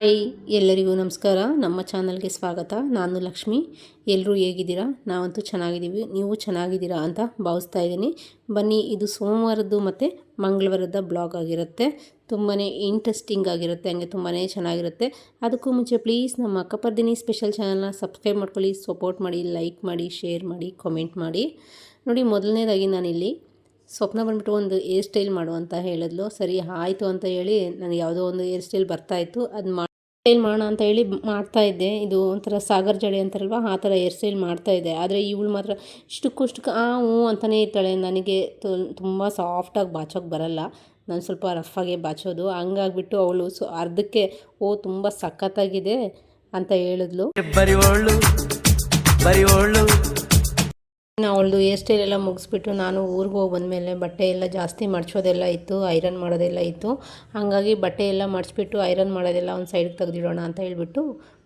High ಎಲ್ಲರಿಗೂ ನಮಸ್ಕಾರ. ನಮ್ಮ ಚಾನಲ್ಗೆ ಸ್ವಾಗತ. ನಾನು ಲಕ್ಷ್ಮಿ. ಎಲ್ಲರೂ ಹೇಗಿದ್ದೀರಾ? ನಾವಂತೂ ಚೆನ್ನಾಗಿದ್ದೀವಿ. ನೀವು ಚೆನ್ನಾಗಿದ್ದೀರಾ ಅಂತ ಭಾವಿಸ್ತಾ ಇದ್ದೀನಿ. ಬನ್ನಿ, ಇದು ಸೋಮವಾರದ್ದು ಮತ್ತು ಮಂಗಳವಾರದ ಬ್ಲಾಗ್ ಆಗಿರುತ್ತೆ. ತುಂಬಾ ಇಂಟ್ರೆಸ್ಟಿಂಗ್ ಆಗಿರುತ್ತೆ. ಹಂಗೆ ತುಂಬಾ ಚೆನ್ನಾಗಿರುತ್ತೆ. ಅದಕ್ಕೂ ಮುಂಚೆ ಪ್ಲೀಸ್ ನಮ್ಮ ಅಕ್ಕಪರ್ದಿನಿ ಸ್ಪೆಷಲ್ ಚಾನಲ್ನ ಸಬ್ಸ್ಕ್ರೈಬ್ ಮಾಡ್ಕೊಳ್ಳಿ ಸಪೋರ್ಟ್ ಮಾಡಿ ಲೈಕ್ ಮಾಡಿ ಶೇರ್ ಮಾಡಿ ಕಾಮೆಂಟ್ ಮಾಡಿ. ನೋಡಿ, ಮೊದಲನೇದಾಗಿ ನಾನಿಲ್ಲಿ ಸ್ವಪ್ನ ಬಂದ್ಬಿಟ್ಟು ಒಂದು ಏರ್ ಸ್ಟೈಲ್ ಮಾಡು ಅಂತ ಹೇಳಿದ್ಲು. ಸರಿ, ಆಯಿತು ಅಂತ ಹೇಳಿ ನನಗೆ ಯಾವುದೋ ಒಂದು ಏರ್ ಸ್ಟೈಲ್ ಬರ್ತಾಯಿತ್ತು ಅದು ಮಾಡಿ ಸ್ಟೈಲ್ ಮಾಡೋಣ ಅಂತ ಹೇಳಿ ಮಾಡ್ತಾ ಇದ್ದೆ. ಇದು ಒಂಥರ ಸಾಗರ್ ಜಡೆ ಅಂತಾರಲ್ವ? ಆ ಥರ ಹೇರ್ ಸ್ಟೈಲ್ ಮಾಡ್ತಾ ಇದ್ದೆ. ಆದರೆ ಇವಳು ಮಾತ್ರ ಇಷ್ಟಕ್ಕೂ ಇಷ್ಟಕ್ಕೆ, ಆ, ಹ್ಞೂ ಅಂತಲೇ ಇರ್ತಾಳೆ. ನನಗೆ ತುಂಬ ಸಾಫ್ಟಾಗಿ ಬಾಚೋಕೆ ಬರಲ್ಲ. ನಾನು ಸ್ವಲ್ಪ ರಫಾಗೆ ಬಾಚೋದು. ಹಂಗಾಗ್ಬಿಟ್ಟು ಅವಳು ಸೊ, ಅರ್ಧಕ್ಕೆ, ಓ, ತುಂಬ ಸಖತ್ತಾಗಿದೆ ಅಂತ ಹೇಳಿದ್ಲು. ಒಳ್ಳು ಅವಳದು ಹೇರ್ ಸ್ಟೈಲ್ ಎಲ್ಲ ಮುಗಿಸ್ಬಿಟ್ಟು ನಾನು ಊರಿಗೆ ಹೋಗಿ ಬಂದಮೇಲೆ ಬಟ್ಟೆ ಎಲ್ಲ ಜಾಸ್ತಿ ಮಡ್ಚೋದೆಲ್ಲ ಇತ್ತು ಐರನ್ ಮಾಡೋದೆಲ್ಲ ಇತ್ತು. ಹಾಗಾಗಿ ಬಟ್ಟೆ ಎಲ್ಲ ಮಡಿಸ್ಬಿಟ್ಟು ಐರನ್ ಮಾಡೋದೆಲ್ಲ ಒಂದು ಸೈಡ್ಗೆ ತೆಗೆದಿಡೋಣ ಅಂತ ಹೇಳಿಬಿಟ್ಟು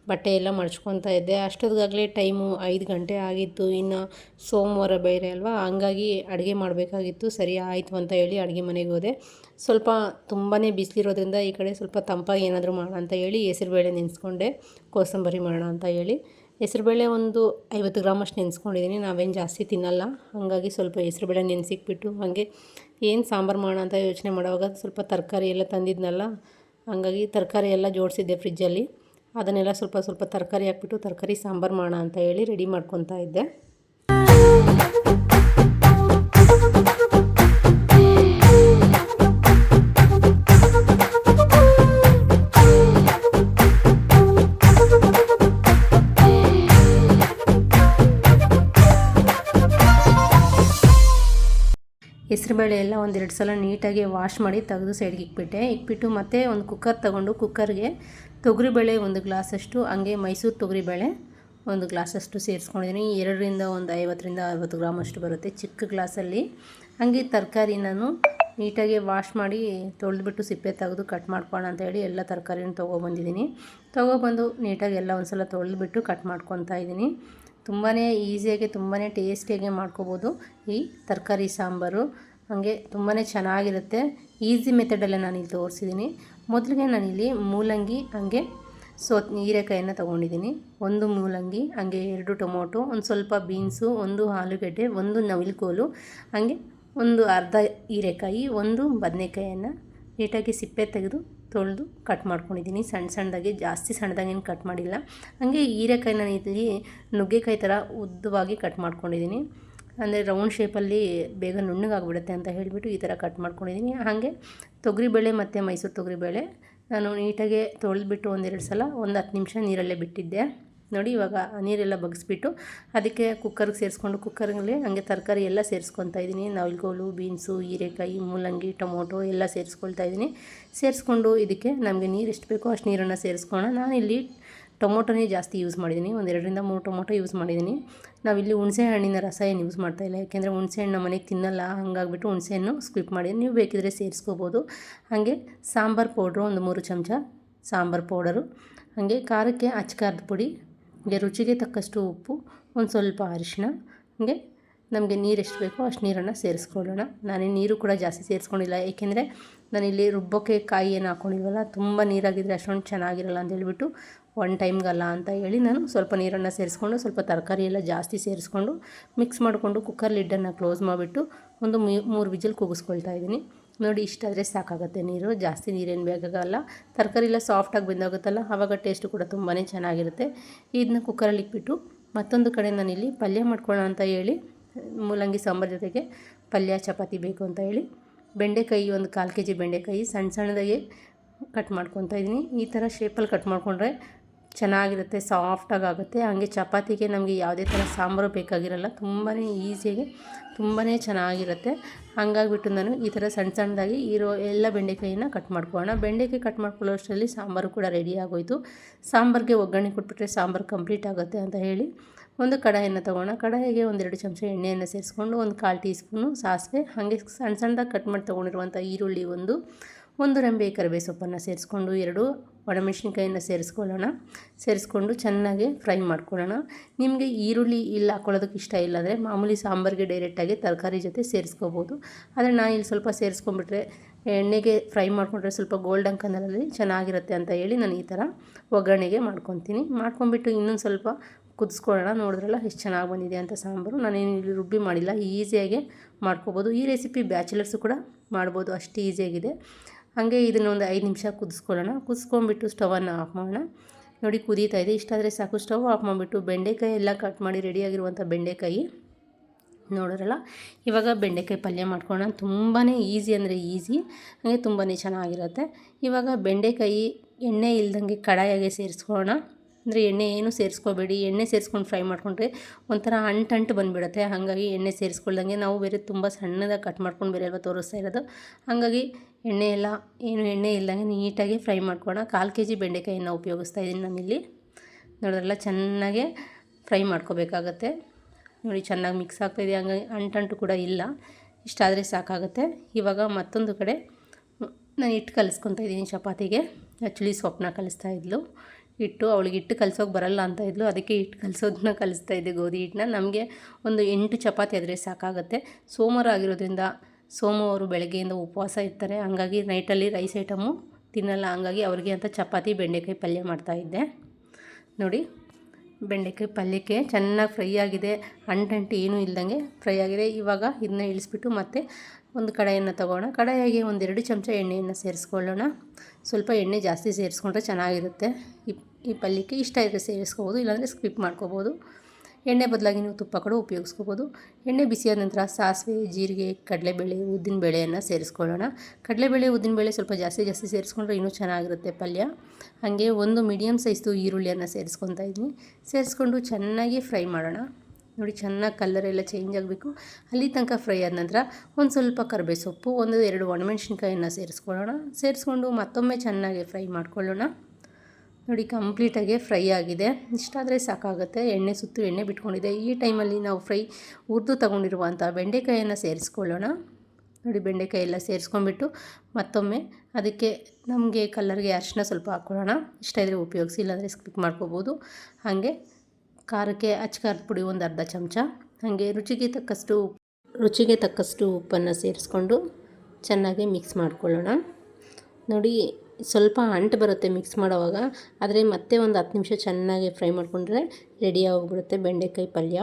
ಬಟ್ಟೆ ಎಲ್ಲ ಮಡ್ಚ್ಕೊತಾ ಇದ್ದೆ. ಅಷ್ಟೊತ್ತಿಗಾಗಲೇ ಟೈಮು ಐದು ಗಂಟೆ ಆಗಿತ್ತು. ಇನ್ನು ಸೋಮವಾರ ಬೇರೆ ಅಲ್ವಾ? ಹಂಗಾಗಿ ಅಡುಗೆ ಮಾಡಬೇಕಾಗಿತ್ತು. ಸರಿ ಆಯಿತು ಅಂತ ಹೇಳಿ ಅಡುಗೆ ಮನೆಗೆ ಹೋದೆ. ಸ್ವಲ್ಪ ತುಂಬಾ ಬಿಸಿಲಿರೋದ್ರಿಂದ ಈ ಕಡೆ ಸ್ವಲ್ಪ ತಂಪಾಗಿ ಏನಾದರೂ ಮಾಡೋಣ ಅಂತ ಹೇಳಿ ಹೆಸರುಬೇಳೆ ನೆನೆಸ್ಕೊಂಡೆ. ಕೋಸಂಬರಿ ಮಾಡೋಣ ಅಂತ ಹೇಳಿ. ಹೆಸ್ರುಬೇಳೆ ಒಂದು ಐವತ್ತು ಗ್ರಾಮ್ ಅಷ್ಟು ನೆನೆಸ್ಕೊಂಡಿದ್ದೀನಿ. ನಾವೇನು ಜಾಸ್ತಿ ತಿನ್ನಲ್ಲ. ಹಾಗಾಗಿ ಸ್ವಲ್ಪ ಹೆಸ್ರುಬೇಳೆ ನೆನೆಸಿಕ್ಬಿಟ್ಟು ಹಾಗೆ ಏನು ಸಾಂಬಾರು ಮಾಡೋಣ ಅಂತ ಯೋಚನೆ ಮಾಡುವಾಗ ಸ್ವಲ್ಪ ತರಕಾರಿ ಎಲ್ಲ ತಂದಿದ್ನಲ್ಲ, ಹಾಗಾಗಿ ತರಕಾರಿ ಎಲ್ಲ ಜೋಡಿಸಿದ್ದೆ ಫ್ರಿಜ್ಜಲ್ಲಿ. ಅದನ್ನೆಲ್ಲ ಸ್ವಲ್ಪ ಸ್ವಲ್ಪ ತರಕಾರಿ ಹಾಕ್ಬಿಟ್ಟು ತರಕಾರಿ ಸಾಂಬಾರು ಮಾಡೋಣ ಅಂತ ಹೇಳಿ ರೆಡಿ ಮಾಡ್ಕೊತಾ ಇದ್ದೆ. ಹೆಸ್ರುಬೇಳೆ ಎಲ್ಲ ಒಂದೆರಡು ಸಲ ನೀಟಾಗಿ ವಾಶ್ ಮಾಡಿ ತೆಗೆದು ಸೈಡ್ಗೆ ಇಕ್ಬಿಟ್ಟೆ. ಇಕ್ಬಿಟ್ಟು ಮತ್ತೆ ಒಂದು ಕುಕ್ಕರ್ ತೊಗೊಂಡು ಕುಕ್ಕರ್ಗೆ ತೊಗರಿಬೇಳೆ ಒಂದು ಗ್ಲಾಸಷ್ಟು, ಹಂಗೆ ಮೈಸೂರು ತೊಗರಿಬೇಳೆ ಒಂದು ಗ್ಲಾಸಷ್ಟು ಸೇರಿಸ್ಕೊಂಡಿದ್ದೀನಿ. ಎರಡರಿಂದ ಒಂದು ಐವತ್ತರಿಂದ ಅರವತ್ತು ಗ್ರಾಮ್ ಅಷ್ಟು ಬರುತ್ತೆ ಚಿಕ್ಕ ಗ್ಲಾಸಲ್ಲಿ. ಹಾಗೆ ತರಕಾರಿ ನಾನು ನೀಟಾಗಿ ವಾಶ್ ಮಾಡಿ ತೊಳೆದ್ಬಿಟ್ಟು ಸಿಪ್ಪೆ ತೆಗೆದು ಕಟ್ ಮಾಡ್ಕೊಳ್ಳೋಣ ಅಂತ ಹೇಳಿ ಎಲ್ಲ ತರಕಾರಿನ ತೊಗೊಬಂದಿದ್ದೀನಿ. ತೊಗೊಬಂದು ನೀಟಾಗಿ ಎಲ್ಲ ಒಂದು ಸಲ ತೊಳೆದ್ಬಿಟ್ಟು ಕಟ್ ಮಾಡ್ಕೊತಾ ಇದ್ದೀನಿ. ತುಂಬಾ ಈಸಿಯಾಗಿ ತುಂಬಾ ಟೇಸ್ಟಿಯಾಗಿ ಮಾಡ್ಕೋಬೋದು ಈ ತರಕಾರಿ ಸಾಂಬಾರು. ಹಾಗೆ ತುಂಬಾ ಚೆನ್ನಾಗಿರುತ್ತೆ. ಈಸಿ ಮೆಥಡಲ್ಲೇ ಇಲ್ಲಿ ತೋರಿಸಿದ್ದೀನಿ ಮೊದಲಿಗೆ ನಾನಿಲ್ಲಿ ಮೂಲಂಗಿ, ಹಾಗೆ ಸೊ, ಹೀರೆಕಾಯನ್ನು ತೊಗೊಂಡಿದ್ದೀನಿ ಒಂದು ಮೂಲಂಗಿ, ಹಾಗೆ ಎರಡು ಟೊಮೊಟೊ, ಒಂದು ಸ್ವಲ್ಪ ಬೀನ್ಸು, ಒಂದು ಆಲೂಗಡ್ಡೆ, ಒಂದು ನವಿಲುಕೋಲು, ಹಾಗೆ ಒಂದು ಅರ್ಧ ಹೀರೆಕಾಯಿ, ಒಂದು ಬದನೆಕಾಯನ್ನು ನೀಟಾಗಿ ಸಿಪ್ಪೆ ತೆಗೆದು ತೊಳೆದು ಕಟ್ ಮಾಡ್ಕೊಂಡಿದ್ದೀನಿ ಸಣ್ಣ ಸಣ್ಣದಾಗಿ, ಜಾಸ್ತಿ ಸಣ್ಣದಾಗೇನು ಕಟ್ ಮಾಡಿಲ್ಲ. ಹಾಗೆ ಹೀರೆಕಾಯಿ ನಾನು ಇಲ್ಲಿ ನುಗ್ಗೆಕಾಯಿ ಥರ ಉದ್ದವಾಗಿ ಕಟ್ ಮಾಡ್ಕೊಂಡಿದ್ದೀನಿ ಅಂದರೆ ರೌಂಡ್ ಶೇಪಲ್ಲಿ ಬೇಗ ನುಣ್ಣಗಾಗ್ಬಿಡುತ್ತೆ ಅಂತ ಹೇಳಿಬಿಟ್ಟು ಈ ಥರ ಕಟ್ ಮಾಡ್ಕೊಂಡಿದ್ದೀನಿ. ಹಾಗೆ ತೊಗರಿಬೇಳೆ ಮತ್ತು ಮೈಸೂರು ತೊಗರಿಬೇಳೆ ನಾನು ನೀಟಾಗೆ ತೊಳೆದ್ಬಿಟ್ಟು ಒಂದೆರಡು ಸಲ ಒಂದು ಹತ್ತು ನಿಮಿಷ ನೀರಲ್ಲೇ ಬಿಟ್ಟಿದ್ದೆ. ನೋಡಿ ಇವಾಗ ನೀರೆಲ್ಲ ಬಗ್ಸ್ಬಿಟ್ಟು ಅದಕ್ಕೆ ಕುಕ್ಕರ್ಗೆ ಸೇರಿಸ್ಕೊಂಡು ಕುಕ್ಕರಲ್ಲಿ ಹಂಗೆ ತರಕಾರಿ ಎಲ್ಲ ಸೇರಿಸ್ಕೊತಾ ಇದ್ದೀನಿ. ನವಿಲ್ಗೋಲು ಬೀನ್ಸು, ಹೀರೆಕಾಯಿ, ಮೂಲಂಗಿ, ಟೊಮೊಟೊ ಎಲ್ಲ ಸೇರಿಸ್ಕೊಳ್ತಾ ಇದ್ದೀನಿ. ಸೇರಿಸ್ಕೊಂಡು ಇದಕ್ಕೆ ನಮಗೆ ನೀರು ಎಷ್ಟು ಬೇಕೋ ಅಷ್ಟು ನೀರನ್ನು ಸೇರಿಸ್ಕೊಳ್ಳೋಣ. ನಾನಿಲ್ಲಿ ಟೊಮೊಟೊನೇ ಜಾಸ್ತಿ ಯೂಸ್ ಮಾಡಿದ್ದೀನಿ. ಒಂದು ಎರಡರಿಂದ ಮೂರು ಟೊಮೊಟೊ ಯೂಸ್ ಮಾಡಿದ್ದೀನಿ. ನಾವಿಲ್ಲಿ ಹುಣಸೆ ಹಣ್ಣಿನ ರಸ ಏನು ಯೂಸ್ ಮಾಡ್ತಾಯಿಲ್ಲ ಯಾಕೆಂದರೆ ಹುಣಸೆ ಹಣ್ಣು ಮನೆಗೆ ತಿನ್ನಲ್ಲ. ಹಾಗಾಗ್ಬಿಟ್ಟು ಹುಣಸೆಹಣ್ಣು ಸ್ಕಿಪ್ ಮಾಡಿ ನೀವು ಬೇಕಿದ್ರೆ ಸೇರಿಸ್ಕೋಬೋದು. ಹಾಗೆ ಸಾಂಬಾರು ಪೌಡ್ರು ಒಂದು ಮೂರು ಚಮಚ ಸಾಂಬಾರು ಪೌಡರು. ಹಾಗೆ ಖಾರಕ್ಕೆ ಅಚ್ಕಾರದ ಪುಡಿ, ಹಾಗೆ ರುಚಿಗೆ ತಕ್ಕಷ್ಟು ಉಪ್ಪು, ಒಂದು ಸ್ವಲ್ಪ ಅರಿಶಿಣ. ಹಾಗೆ ನಮಗೆ ನೀರು ಎಷ್ಟು ಬೇಕೋ ಅಷ್ಟು ನೀರನ್ನು ಸೇರಿಸ್ಕೊಳ್ಳೋಣ. ನಾನೇ ನೀರು ಕೂಡ ಜಾಸ್ತಿ ಸೇರಿಸ್ಕೊಂಡಿಲ್ಲ. ಏಕೆಂದರೆ ನಾನಿಲ್ಲಿ ರುಬ್ಬೋಕೆ ಕಾಯಿ ಏನು ಹಾಕ್ಕೊಂಡಿಲ್ವಲ್ಲ ತುಂಬ ನೀರಾಗಿದ್ದರೆ ಅಷ್ಟೊಂದು ಚೆನ್ನಾಗಿರಲ್ಲ ಅಂತ ಹೇಳಿಬಿಟ್ಟು ಒನ್ ಟೈಮ್ಗಲ್ಲ ಅಂತ ಹೇಳಿ ನಾನು ಸ್ವಲ್ಪ ನೀರನ್ನು ಸೇರಿಸ್ಕೊಂಡು, ಸ್ವಲ್ಪ ತರಕಾರಿ ಎಲ್ಲ ಜಾಸ್ತಿ ಸೇರಿಸ್ಕೊಂಡು ಮಿಕ್ಸ್ ಮಾಡಿಕೊಂಡು ಕುಕ್ಕರ್ ಲಿಡ್ಡನ್ನು ಕ್ಲೋಸ್ ಮಾಡಿಬಿಟ್ಟು ಒಂದು ಮೂರು ವಿಜಿಲ್ ಕೂಗಿಸ್ಕೊಳ್ತಾ ಇದ್ದೀನಿ. ನೋಡಿ ಇಷ್ಟಾದರೆ ಸಾಕಾಗುತ್ತೆ ನೀರು, ಜಾಸ್ತಿ ನೀರೇನು ಬೇಕಾಗಲ್ಲ ತರಕಾರಿ ಎಲ್ಲ ಸಾಫ್ಟಾಗಿ ಬೆಂದೋಗುತ್ತಲ್ಲ ಆವಾಗ ಟೇಸ್ಟು ಕೂಡ ತುಂಬಾ ಚೆನ್ನಾಗಿರುತ್ತೆ. ಇದನ್ನ ಕುಕ್ಕರಲ್ಲಿ ಇಟ್ಬಿಟ್ಟು ಮತ್ತೊಂದು ಕಡೆ ನಾನಿಲ್ಲಿ ಪಲ್ಯ ಮಾಡ್ಕೊಳ್ಳೋಣ ಅಂತ ಹೇಳಿ, ಮೂಲಂಗಿ ಸಾಂಬಾರು ಜೊತೆಗೆ ಪಲ್ಯ, ಚಪಾತಿ ಬೇಕು ಅಂತ ಹೇಳಿ ಬೆಂಡೆಕಾಯಿ, ಒಂದು ಕಾಲು ಕೆ ಜಿ ಬೆಂಡೆಕಾಯಿ ಸಣ್ಣ ಸಣ್ಣದಾಗಿ ಕಟ್ ಮಾಡ್ಕೊತಾ ಇದ್ದೀನಿ. ಈ ಥರ ಶೇಪಲ್ಲಿ ಕಟ್ ಮಾಡಿಕೊಂಡ್ರೆ ಚೆನ್ನಾಗಿರುತ್ತೆ ಸಾಫ್ಟಾಗಿ ಆಗುತ್ತೆ ಹಾಗೆ ಚಪಾತಿಗೆ ನಮಗೆ ಯಾವುದೇ ಥರ ಸಾಂಬಾರು ಬೇಕಾಗಿರಲ್ಲ ತುಂಬಾ ಈಸಿಯಾಗಿ ತುಂಬಾ ಚೆನ್ನಾಗಿರುತ್ತೆ. ಹಂಗಾಗಿಬಿಟ್ಟು ನಾನು ಈ ಥರ ಸಣ್ಣ ಸಣ್ಣದಾಗಿ ಇರೋ ಎಲ್ಲ ಬೆಂಡೆಕಾಯಿನ ಕಟ್ ಮಾಡ್ಕೊಳ್ಳೋಣ. ಬೆಂಡೆಕಾಯಿ ಕಟ್ ಮಾಡ್ಕೊಳ್ಳೋ ಅಷ್ಟರಲ್ಲಿ ಸಾಂಬಾರು ಕೂಡ ರೆಡಿ ಆಗೋಯಿತು. ಸಾಂಬಾರಿಗೆ ಒಗ್ಗರಣೆ ಕೊಟ್ಬಿಟ್ರೆ ಸಾಂಬಾರು ಕಂಪ್ಲೀಟ್ ಆಗುತ್ತೆ ಅಂತ ಹೇಳಿ ಒಂದು ಕಡಾಯಿನ ತೊಗೋಣ. ಕಡಾಯಿಗೆ ಒಂದೆರಡು ಚಮಚ ಎಣ್ಣೆಯನ್ನು ಸೇರಿಸ್ಕೊಂಡು ಒಂದು ಕಾಲು ಟೀ ಸ್ಪೂನು ಸಾಸಿವೆ. ಹಾಗೆ ಸಣ್ಣ ಸಣ್ಣದಾಗಿ ಕಟ್ ಮಾಡಿ ತೊಗೊಂಡಿರುವಂಥ ಈರುಳ್ಳಿ ಒಂದು ಒಂದು ರೆಂಬೆ ಕರಿಬೇ ಸೊಪ್ಪನ್ನು ಸೇರಿಸ್ಕೊಂಡು ಎರಡು ಒಣಮೆಣಸಿನ್ಕಾಯನ್ನು ಸೇರಿಸ್ಕೊಳ್ಳೋಣ. ಸೇರಿಸ್ಕೊಂಡು ಚೆನ್ನಾಗಿ ಫ್ರೈ ಮಾಡ್ಕೊಳ್ಳೋಣ. ನಿಮಗೆ ಈರುಳ್ಳಿ ಇಲ್ಲ ಹಾಕೊಳ್ಳೋದಕ್ಕೆ ಇಷ್ಟ ಇಲ್ಲ ಅಂದರೆ ಮಾಮೂಲಿ ಸಾಂಬಾರಿಗೆ ಡೈರೆಕ್ಟಾಗಿ ತರಕಾರಿ ಜೊತೆ ಸೇರಿಸ್ಕೋಬೋದು. ಆದರೆ ನಾನು ಇಲ್ಲಿ ಸ್ವಲ್ಪ ಸೇರಿಸ್ಕೊಂಡ್ಬಿಟ್ರೆ ಎಣ್ಣೆಗೆ ಫ್ರೈ ಮಾಡಿಕೊಂಡ್ರೆ ಸ್ವಲ್ಪ ಗೋಲ್ಡನ್ ಕಲರಲ್ಲಿ ಚೆನ್ನಾಗಿರುತ್ತೆ ಅಂತ ಹೇಳಿ ನಾನು ಈ ಥರ ಒಗ್ಗರಣೆಗೆ ಮಾಡ್ಕೊತೀನಿ. ಮಾಡ್ಕೊಂಬಿಟ್ಟು ಇನ್ನೊಂದು ಸ್ವಲ್ಪ ಕುದಿಸ್ಕೊಳ್ಳೋಣ. ನೋಡಿದ್ರಲ್ಲ ಎಷ್ಟು ಚೆನ್ನಾಗಿ ಬಂದಿದೆ ಅಂತ ಸಾಂಬಾರು. ನಾನೇನು ಇಲ್ಲಿ ರುಬ್ಬಿ ಮಾಡಿಲ್ಲ. ಈಸಿಯಾಗೆ ಮಾಡ್ಕೋಬೋದು. ಈ ರೆಸಿಪಿ ಬ್ಯಾಚುಲರ್ಸು ಕೂಡ ಮಾಡ್ಬೋದು. ಅಷ್ಟು ಈಸಿಯಾಗಿದೆ. ಹಾಗೆ ಇದನ್ನು ಒಂದು ಐದು ನಿಮಿಷ ಕುದಿಸ್ಕೊಳ್ಳೋಣ. ಕುದಿಸ್ಕೊಂಡ್ಬಿಟ್ಟು ಸ್ಟವನ್ನು ಆಫ್ ಮಾಡೋಣ. ನೋಡಿ ಕುದೀತಾ ಇದೆ. ಇಷ್ಟಾದರೆ ಸಾಕು. ಸ್ಟವ್ ಆಫ್ ಮಾಡಿಬಿಟ್ಟು ಬೆಂಡೆಕಾಯಿ ಎಲ್ಲ ಕಟ್ ಮಾಡಿ ರೆಡಿಯಾಗಿರುವಂಥ ಬೆಂಡೆಕಾಯಿ ನೋಡೋರಲ್ಲ ಇವಾಗ ಬೆಂಡೆಕಾಯಿ ಪಲ್ಯ ಮಾಡ್ಕೊಳ್ಳೋಣ. ತುಂಬಾ ಈಸಿ ಅಂದರೆ ಈಸಿ. ಹಾಗೆ ತುಂಬಾ ಚೆನ್ನಾಗಿರುತ್ತೆ. ಇವಾಗ ಬೆಂಡೆಕಾಯಿ ಎಣ್ಣೆ ಇಲ್ದಂಗೆ ಕಡಾಯಾಗೆ ಸೇರಿಸ್ಕೊಳ್ಳೋಣ. ಅಂದರೆ ಎಣ್ಣೆ ಏನು ಸೇರಿಸ್ಕೋಬೇಡಿ. ಎಣ್ಣೆ ಸೇರಿಸ್ಕೊಂಡು ಫ್ರೈ ಮಾಡಿಕೊಂಡ್ರೆ ಒಂಥರ ಅಂಟಂಟು ಬಂದುಬಿಡುತ್ತೆ. ಹಾಗಾಗಿ ಎಣ್ಣೆ ಸೇರಿಸ್ಕೊಳ್ದಂಗೆ ನಾವು ಬೇರೆ ತುಂಬ ಸಣ್ಣದಾಗಿ ಕಟ್ ಮಾಡ್ಕೊಂಡು ಬೇರೆ ಅಲ್ವಾ ತೋರಿಸ್ತಾ ಇರೋದು. ಹಾಗಾಗಿ ಎಣ್ಣೆ ಎಲ್ಲ, ಏನು ಎಣ್ಣೆ ಇಲ್ಲದಂಗೆ ನೀಟಾಗಿ ಫ್ರೈ ಮಾಡ್ಕೊಳ್ಳೋಣ. ಕಾಲು ಕೆ ಜಿ ಬೆಂಡೆಕಾಯಿನ ಉಪಯೋಗಿಸ್ತಾ ಇದ್ದೀನಿ ನಾನಿಲ್ಲಿ. ನೋಡಿದ್ರೆಲ್ಲ, ಚೆನ್ನಾಗೆ ಫ್ರೈ ಮಾಡ್ಕೋಬೇಕಾಗತ್ತೆ. ನೋಡಿ, ಚೆನ್ನಾಗಿ ಮಿಕ್ಸ್ ಆಗ್ತಾಯಿದೆ ಹಂಗಾಗಿ ಅಂಟಂಟು ಕೂಡ ಇಲ್ಲ. ಇಷ್ಟಾದರೆ ಸಾಕಾಗುತ್ತೆ. ಇವಾಗ ಮತ್ತೊಂದು ಕಡೆ ನಾನು ಹಿಟ್ಟು ಕಲಿಸ್ಕೊತಾ ಇದ್ದೀನಿ ಚಪಾತಿಗೆ. ಆ್ಯಕ್ಚುಲಿ ಸೊಪ್ಪನ್ನ ಕಲಿಸ್ತಾ ಇದ್ಲು. ಹಿಟ್ಟು ಅವಳಿಗೆ ಹಿಟ್ಟು ಕಲಿಸೋಕೆ ಬರಲ್ಲ ಅಂತ ಇದ್ಲು. ಅದಕ್ಕೆ ಹಿಟ್ಟು ಕಲಿಸೋದನ್ನ ಕಲಿಸ್ತಾ ಇದ್ದೆ ಗೋಧಿ ಹಿಟ್ಟನ್ನ. ನಮಗೆ ಒಂದು ಎಂಟು ಚಪಾತಿ ಆದರೆ ಸಾಕಾಗುತ್ತೆ. ಸೋಮವಾರ ಆಗಿರೋದ್ರಿಂದ ಸೋಮವಾರ ಬೆಳಗ್ಗೆಯಿಂದ ಉಪವಾಸ ಇರ್ತಾರೆ. ಹಂಗಾಗಿ ನೈಟಲ್ಲಿ ರೈಸ್ ಐಟಮು ತಿನ್ನಲ್ಲ. ಹಂಗಾಗಿ ಅವ್ರಿಗೆ ಅಂತ ಚಪಾತಿ, ಬೆಂಡೆಕಾಯಿ ಪಲ್ಯ ಮಾಡ್ತಾಯಿದ್ದೆ ನೋಡಿ, ಬೆಂಡೆಕಾಯಿ ಪಲ್ಯಕ್ಕೆ ಚೆನ್ನಾಗಿ ಫ್ರೈ ಆಗಿದೆ. ಅಂಟಂಟು ಏನೂ ಇಲ್ದಂಗೆ ಫ್ರೈ ಆಗಿದೆ. ಇವಾಗ ಇದನ್ನ ಇಳಿಸ್ಬಿಟ್ಟು ಮತ್ತೆ ಒಂದು ಕಡಾಯನ್ನು ತಗೋಣ. ಕಡಾಯಿಗೆ ಒಂದೆರಡು ಚಮಚ ಎಣ್ಣೆಯನ್ನು ಸೇರಿಸ್ಕೊಳ್ಳೋಣ. ಸ್ವಲ್ಪ ಎಣ್ಣೆ ಜಾಸ್ತಿ ಸೇರಿಸ್ಕೊಂಡ್ರೆ ಚೆನ್ನಾಗಿರುತ್ತೆ. ಈ ಈ ಪಲ್ಯಕ್ಕೆ ಇಷ್ಟ ಇದ್ದರೆ ಸೇರಿಸ್ಕೋಬೋದು, ಇಲ್ಲಾಂದರೆ ಸ್ಕಿಪ್ ಮಾಡ್ಕೋಬೋದು. ಎಣ್ಣೆ ಬದಲಾಗಿ ನೀವು ತುಪ್ಪ ಕೂಡ ಉಪಯೋಗಿಸ್ಕೋಬೋದು. ಎಣ್ಣೆ ಬಿಸಿಯಾದ ನಂತರ ಸಾಸಿವೆ, ಜೀರಿಗೆ, ಕಡಲೆಬೇಳೆ ಉದ್ದಿನಬೇಳೆಯನ್ನು ಸೇರಿಸ್ಕೊಳ್ಳೋಣ. ಕಡಲೆಬೇಳೆ ಉದ್ದಿನಬೇಳೆ ಸ್ವಲ್ಪ ಜಾಸ್ತಿ ಜಾಸ್ತಿ ಸೇರಿಸ್ಕೊಂಡ್ರೆ ಇನ್ನೂ ಚೆನ್ನಾಗಿರುತ್ತೆ ಪಲ್ಯ. ಹಾಗೆ ಒಂದು ಮೀಡಿಯಮ್ ಸೈಜ್ದು ಈರುಳ್ಳಿಯನ್ನು ಸೇರಿಸ್ಕೊತಾ ಇದ್ದೀನಿ. ಸೇರಿಸ್ಕೊಂಡು ಚೆನ್ನಾಗಿ ಫ್ರೈ ಮಾಡೋಣ. ನೋಡಿ ಚೆನ್ನಾಗಿ ಕಲರ್ ಎಲ್ಲ ಚೇಂಜ್ ಆಗಬೇಕು. ಅಲ್ಲಿ ತನಕ ಫ್ರೈ ಆದ ನಂತರ ಒಂದು ಸ್ವಲ್ಪ ಕರಿಬೇ ಸೊಪ್ಪು, ಒಂದು ಎರಡು ಒಣಮೆಣ್ಸಿನ್ಕಾಯನ್ನು ಸೇರಿಸ್ಕೊಳ್ಳೋಣ. ಸೇರಿಸ್ಕೊಂಡು ಮತ್ತೊಮ್ಮೆ ಚೆನ್ನಾಗಿ ಫ್ರೈ ಮಾಡ್ಕೊಳ್ಳೋಣ. ನೋಡಿ, ಕಂಪ್ಲೀಟಾಗಿ ಫ್ರೈ ಆಗಿದೆ. ಇಷ್ಟಾದರೆ ಸಾಕಾಗುತ್ತೆ. ಎಣ್ಣೆ ಸುತ್ತು ಎಣ್ಣೆ ಬಿಟ್ಕೊಂಡಿದೆ. ಈ ಟೈಮಲ್ಲಿ ನಾವು ಫ್ರೈ ಹುರಿದು ತಗೊಂಡಿರುವಂಥ ಬೆಂಡೆಕಾಯನ್ನು ಸೇರಿಸ್ಕೊಳ್ಳೋಣ. ನೋಡಿ ಬೆಂಡೆಕಾಯಿ ಎಲ್ಲ ಸೇರಿಸ್ಕೊಂಡ್ಬಿಟ್ಟು ಮತ್ತೊಮ್ಮೆ ಅದಕ್ಕೆ ನಮಗೆ ಕಲರ್ಗೆ ಅರಿಶಿನ ಸ್ವಲ್ಪ ಹಾಕ್ಕೊಳ್ಳೋಣ. ಇಷ್ಟ ಇದ್ದರೆ ಉಪಯೋಗಿಸಿ, ಇಲ್ಲಾಂದರೆ ಸ್ಕಿಪ್ ಮಾಡ್ಕೋಬೋದು. ಹಾಗೆ ಖಾರಕ್ಕೆ ಅಚ್ಚಕಾರದ ಪುಡಿ ಒಂದು ಅರ್ಧ ಚಮಚ. ಹಾಗೆ ರುಚಿಗೆ ತಕ್ಕಷ್ಟು ರುಚಿಗೆ ತಕ್ಕಷ್ಟು ಉಪ್ಪನ್ನು ಸೇರಿಸ್ಕೊಂಡು ಚೆನ್ನಾಗಿ ಮಿಕ್ಸ್ ಮಾಡ್ಕೊಳ್ಳೋಣ. ನೋಡಿ ಸ್ವಲ್ಪ ಅಂಟು ಬರುತ್ತೆ ಮಿಕ್ಸ್ ಮಾಡೋವಾಗ. ಆದರೆ ಮತ್ತೆ ಒಂದು ಹತ್ತು ನಿಮಿಷ ಚೆನ್ನಾಗಿ ಫ್ರೈ ಮಾಡಿಕೊಂಡ್ರೆ ರೆಡಿ ಆಗಿಬಿಡುತ್ತೆ ಬೆಂಡೆಕಾಯಿ ಪಲ್ಯ.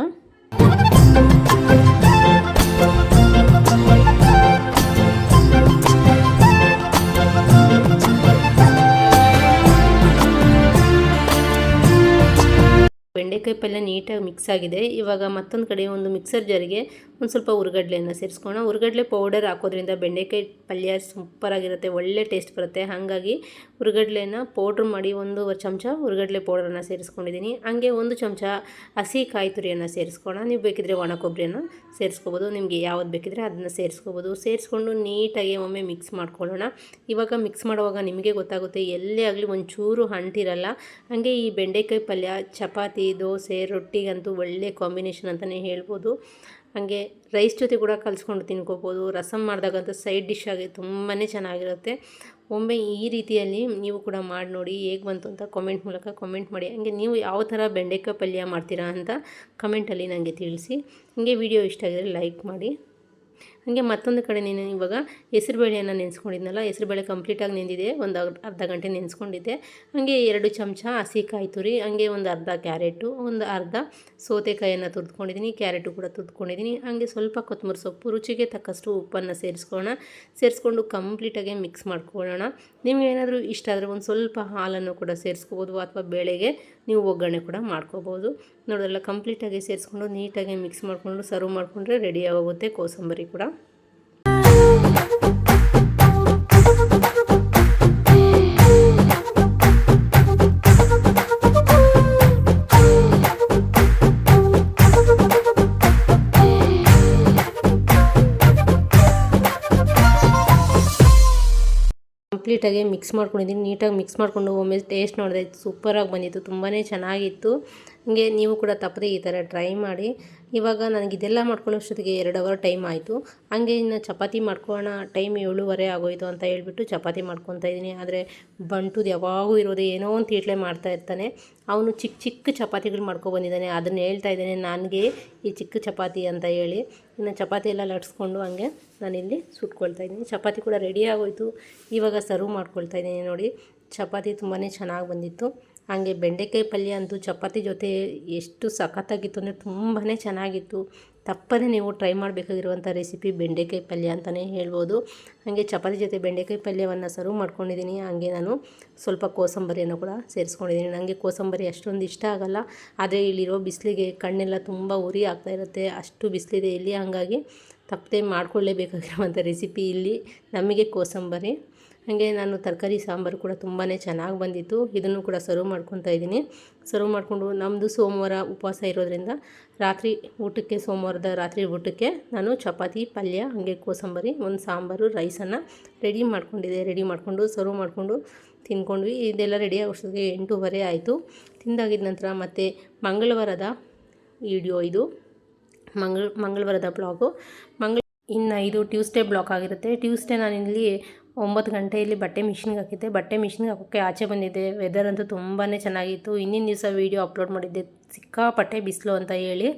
ಬೆಂಡೆಕಾಯಿ ಪಲ್ಯ ನೀಟಾಗಿ ಮಿಕ್ಸ್ ಆಗಿದೆ. ಇವಾಗ ಮತ್ತೊಂದು ಕಡೆ ಒಂದು ಮಿಕ್ಸರ್ ಜಾರಿಗೆ ಒಂದು ಸ್ವಲ್ಪ ಉರ್ಗಡ್ಲೆಯನ್ನು ಸೇರಿಸ್ಕೋಣ ಉರ್ಗಡ್ಲೆ ಪೌಡರ್ ಹಾಕೋದ್ರಿಂದ ಬೆಂಡೆಕಾಯಿ ಪಲ್ಯ ಸೂಪರಾಗಿರುತ್ತೆ ಒಳ್ಳೆ ಟೇಸ್ಟ್ ಬರುತ್ತೆ. ಹಾಗಾಗಿ ಉರ್ಗಡ್ಲೆನ ಪೌಡ್ರ್ ಮಾಡಿ ಒಂದು ಚಮಚ ಉರ್ಗಡ್ಲೆ ಪೌಡರನ್ನು ಸೇರಿಸ್ಕೊಂಡಿದ್ದೀನಿ ಹಾಗೆ ಒಂದು ಚಮಚ ಹಸಿ ಕಾಯಿ ತುರಿಯನ್ನು ಸೇರಿಸ್ಕೋಣ ನೀವು ಬೇಕಿದ್ರೆ ಒಣ ಕೊಬ್ಬರಿಯನ್ನು ಸೇರಿಸ್ಕೋಬೋದು, ನಿಮಗೆ ಯಾವ್ದು ಬೇಕಿದ್ರೆ ಅದನ್ನು ಸೇರಿಸ್ಕೋಬೋದು. ಸೇರಿಸ್ಕೊಂಡು ನೀಟಾಗಿ ಒಮ್ಮೆ ಮಿಕ್ಸ್ ಮಾಡ್ಕೊಳ್ಳೋಣ. ಇವಾಗ ಮಿಕ್ಸ್ ಮಾಡುವಾಗ ನಿಮಗೆ ಗೊತ್ತಾಗುತ್ತೆ, ಎಲ್ಲೇ ಆಗಲಿ ಒಂಚೂರು ಅಂಟಿರಲ್ಲ ಹಾಗೆ ಈ ಬೆಂಡೆಕಾಯಿ ಪಲ್ಯ, ಚಪಾತಿ, ದೋಸೆ, ರೊಟ್ಟಿಗಂತೂ ಒಳ್ಳೆ ಕಾಂಬಿನೇಷನ್ ಅಂತಲೇ ಹೇಳ್ಬೋದು. ಹಾಗೆ ರೈಸ್ ಜೊತೆ ಕೂಡ ಕಲಿಸ್ಕೊಂಡು ತಿನ್ಕೋಬೋದು. ರಸಮ್ ಮಾಡಿದಾಗಂತ ಸೈಡ್ ಡಿಶ್ ಆಗಿ ತುಂಬಾ ಚೆನ್ನಾಗಿರುತ್ತೆ. ಒಮ್ಮೆ ಈ ರೀತಿಯಲ್ಲಿ ನೀವು ಕೂಡ ಮಾಡಿ ನೋಡಿ ಹೇಗೆ ಬಂತು ಅಂತ ಕಾಮೆಂಟ್ ಮೂಲಕ ಕಾಮೆಂಟ್ ಮಾಡಿ. ಹಾಗೆ ನೀವು ಯಾವ ಥರ ಬೆಂಡೆಕಾಯಿ ಪಲ್ಯ ಮಾಡ್ತೀರಾ ಅಂತ ಕಮೆಂಟಲ್ಲಿ ನನಗೆ ತಿಳಿಸಿ. ಹಾಗೆ ವಿಡಿಯೋ ಇಷ್ಟ ಆಗಿದ್ರೆ ಲೈಕ್ ಮಾಡಿ. ಹಾಗೆ ಮತ್ತೊಂದು ಕಡೆ ನೀನು ಇವಾಗ ಹೆಸರುಬೇಳೆಯನ್ನು ನೆನೆಸ್ಕೊಂಡಿದ್ನಲ್ಲ ಹೆಸರುಬೇಳೆ ಕಂಪ್ಲೀಟಾಗಿ ನೆಂದಿದೆ, ಒಂದು ಅರ್ಧ ಗಂಟೆ ನೆನೆಸ್ಕೊಂಡಿದ್ದೆ. ಹಾಗೆ ಎರಡು ಚಮಚ ಹಸಿಕಾಯಿ ತುರಿ, ಹಾಗೆ ಒಂದು ಅರ್ಧ ಕ್ಯಾರೆಟು, ಒಂದು ಅರ್ಧ ಸೌತೆಕಾಯಿಯನ್ನು ತುರ್ದ್ಕೊಂಡಿದ್ದೀನಿ, ಕ್ಯಾರೆಟು ಕೂಡ ತುರ್ದ್ಕೊಂಡಿದ್ದೀನಿ. ಹಾಗೆ ಸ್ವಲ್ಪ ಕೊತ್ತಂಬರಿ ಸೊಪ್ಪು, ರುಚಿಗೆ ತಕ್ಕಷ್ಟು ಉಪ್ಪನ್ನು ಸೇರಿಸ್ಕೊಳ್ಳೋಣ. ಸೇರಿಸ್ಕೊಂಡು ಕಂಪ್ಲೀಟಾಗಿ ಮಿಕ್ಸ್ ಮಾಡ್ಕೊಳ್ಳೋಣ. ನಿಮಗೇನಾದರೂ ಇಷ್ಟ ಆದರೆ ಒಂದು ಸ್ವಲ್ಪ ಹಾಲನ್ನು ಕೂಡ ಸೇರಿಸ್ಕೋಬೋದು ಅಥವಾ ಬೇಳೆಗೆ. ನೀವು ಒಗ್ಗರಣೆ ಕೂಡ ಮಾಡ್ಕೋಬೋದು. ನೋಡೋದೆಲ್ಲ ಕಂಪ್ಲೀಟಾಗಿ ಸೇರಿಸ್ಕೊಂಡು ನೀಟಾಗಿ ಮಿಕ್ಸ್ ಮಾಡಿಕೊಂಡು ಸರ್ವ್ ಮಾಡಿಕೊಂಡ್ರೆ ರೆಡಿ ಆಗೋಗುತ್ತೆ ಕೋಸಂಬರಿ ಕೂಡ. ಕಂಪ್ಲೀಟಾಗಿ ಮಿಕ್ಸ್ ಮಾಡ್ಕೊಂಡಿದ್ದೀನಿ. ನೀಟಾಗಿ ಮಿಕ್ಸ್ ಮಾಡಿಕೊಂಡು ಒಮ್ಮೆ ಟೇಸ್ಟ್ ನೋಡಿದೆ ಸೂಪರಾಗಿ ಬಂದಿತ್ತು. ತುಂಬಾ ಚೆನ್ನಾಗಿತ್ತು. ಹಂಗೆ ನೀವು ಕೂಡ ತಪ್ಪದೆ ಈ ಥರ ಟ್ರೈ ಮಾಡಿ. ಇವಾಗ ನನಗೆ ಇದೆಲ್ಲ ಮಾಡ್ಕೊಳ್ಳೋಷ್ಟೊತ್ತಿಗೆ ಎರಡು ಅವರ್ ಟೈಮ್ ಆಯಿತು. ಹಂಗೆ ಇನ್ನು ಚಪಾತಿ ಮಾಡ್ಕೊಳ್ಳೋಣ ಟೈಮ್ ಏಳುವರೆ ಆಗೋಯಿತು ಅಂತ ಹೇಳ್ಬಿಟ್ಟು ಚಪಾತಿ ಮಾಡ್ಕೊತ ಇದ್ದೀನಿ. ಆದರೆ ಬಂಟುದು ಯಾವಾಗೂ ಇರೋದು ಏನೋ ಒಂದು ತೀಟ್ಲೆ ಮಾಡ್ತಾ ಇರ್ತಾನೆ. ಅವನು ಚಿಕ್ಕ ಚಿಕ್ಕ ಚಪಾತಿಗಳು ಮಾಡ್ಕೊಬಂದಿದ್ದಾನೆ ಅದನ್ನು ಹೇಳ್ತಾ ಇದ್ದಾನೆ, ನನಗೆ ಈ ಚಿಕ್ಕ ಚಪಾತಿ ಅಂತ ಹೇಳಿ. ಇನ್ನು ಚಪಾತಿ ಎಲ್ಲ ಲಟ್ಸ್ಕೊಂಡು ಹಂಗೆ ನಾನಿಲ್ಲಿ ಸುಟ್ಕೊಳ್ತಾ ಇದ್ದೀನಿ. ಚಪಾತಿ ಕೂಡ ರೆಡಿ ಆಗೋಯಿತು. ಇವಾಗ ಸರ್ವ್ ಮಾಡ್ಕೊಳ್ತಾ ಇದ್ದೀನಿ ನೋಡಿ. ಚಪಾತಿ ತುಂಬಾ ಚೆನ್ನಾಗಿ ಬಂದಿತ್ತು. ಹಾಗೆ ಬೆಂಡೆಕಾಯಿ ಪಲ್ಯ ಅಂತೂ ಚಪಾತಿ ಜೊತೆ ಎಷ್ಟು ಸಖತ್ತಾಗಿತ್ತು ಅಂದರೆ ತುಂಬಾ ಚೆನ್ನಾಗಿತ್ತು. ತಪ್ಪದೇ ನೀವು ಟ್ರೈ ಮಾಡಬೇಕಾಗಿರುವಂಥ ರೆಸಿಪಿ ಬೆಂಡೆಕಾಯಿ ಪಲ್ಯ ಅಂತಲೇ ಹೇಳ್ಬೋದು. ಹಾಗೆ ಚಪಾತಿ ಜೊತೆ ಬೆಂಡೆಕಾಯಿ ಪಲ್ಯವನ್ನು ಸರ್ವ್ ಮಾಡ್ಕೊಂಡಿದ್ದೀನಿ. ಹಾಗೆ ನಾನು ಸ್ವಲ್ಪ ಕೋಸಂಬರಿಯನ್ನು ಕೂಡ ಸೇರಿಸ್ಕೊಂಡಿದ್ದೀನಿ. ನನಗೆ ಕೋಸಂಬರಿ ಅಷ್ಟೊಂದು ಇಷ್ಟ ಆಗಲ್ಲ. ಆದರೆ ಇಲ್ಲಿರೋ ಬಿಸಿಲಿಗೆ ಕಣ್ಣೆಲ್ಲ ತುಂಬ ಉರಿ ಆಗ್ತಾ ಇರುತ್ತೆ. ಅಷ್ಟು ಬಿಸಿಲಿದೆ ಇಲ್ಲಿ. ಹಾಗಾಗಿ ತಪ್ಪದೆ ಮಾಡ್ಕೊಳ್ಳೇಬೇಕಾಗಿರುವಂಥ ರೆಸಿಪಿ ಇಲ್ಲಿ. ನಮಗೆ ಕೋಸಂಬರಿ. ಹಾಗೆ ನಾನು ತರಕಾರಿ, ಸಾಂಬಾರು ಕೂಡ ತುಂಬಾ ಚೆನ್ನಾಗಿ ಬಂದಿತ್ತು. ಇದನ್ನು ಕೂಡ ಸರ್ವ್ ಮಾಡ್ಕೊತಾ ಇದ್ದೀನಿ. ಸರ್ವ್ ಮಾಡಿಕೊಂಡು ನಮ್ಮದು ಸೋಮವಾರ ಉಪವಾಸ ಇರೋದ್ರಿಂದ ರಾತ್ರಿ ಊಟಕ್ಕೆ, ಸೋಮವಾರದ ರಾತ್ರಿ ಊಟಕ್ಕೆ ನಾನು ಚಪಾತಿ, ಪಲ್ಯ, ಹಾಗೆ ಕೋಸಂಬರಿ, ಒಂದು ಸಾಂಬಾರು, ರೈಸನ್ನು ರೆಡಿ ಮಾಡ್ಕೊಂಡಿದ್ದೆ. ರೆಡಿ ಮಾಡಿಕೊಂಡು ಸರ್ವ್ ಮಾಡಿಕೊಂಡು ತಿನ್ಕೊಂಡ್ವಿ ಇದೆಲ್ಲ ರೆಡಿ ಆಗೋಷ್ಟೊತ್ತಿಗೆ ಎಂಟೂವರೆ ಆಯಿತು. ತಿಂದಾಗಿದ ನಂತರ ಮತ್ತು ಮಂಗಳವಾರದ ವಿಡಿಯೋ ಇದು. ಮಂಗಳ ಮಂಗಳವಾರದ ಬ್ಲಾಗು ಮಂಗಳ ಇನ್ನು ಇದು ಟ್ಯೂಸ್ಡೇ ಬ್ಲಾಕ್ ಆಗಿರುತ್ತೆ. ಟ್ಯೂಸ್ಡೇ ನಾನು ಇಲ್ಲಿ ಒಂಬತ್ತು ಗಂಟೆಯಲ್ಲಿ ಬಟ್ಟೆ ಮಿಷಿನ್ಗೆ ಹಾಕಿದ್ದೆ. ಬಟ್ಟೆ ಮಿಷಿನ್ಗೆ ಹಾಕೋಕ್ಕೆ ಆಚೆ ಬಂದಿದ್ದೆ. ವೆದರ್ ಅಂತೂ ತುಂಬಾ ಚೆನ್ನಾಗಿತ್ತು. ಹಿಂದಿನ ದಿವಸ ವೀಡಿಯೋ ಅಪ್ಲೋಡ್ ಮಾಡಿದ್ದೆ. ಸಿಕ್ಕಾಪಟ್ಟೆ ಬಿಸಿಲು ಅಂತ ಹೇಳಿ.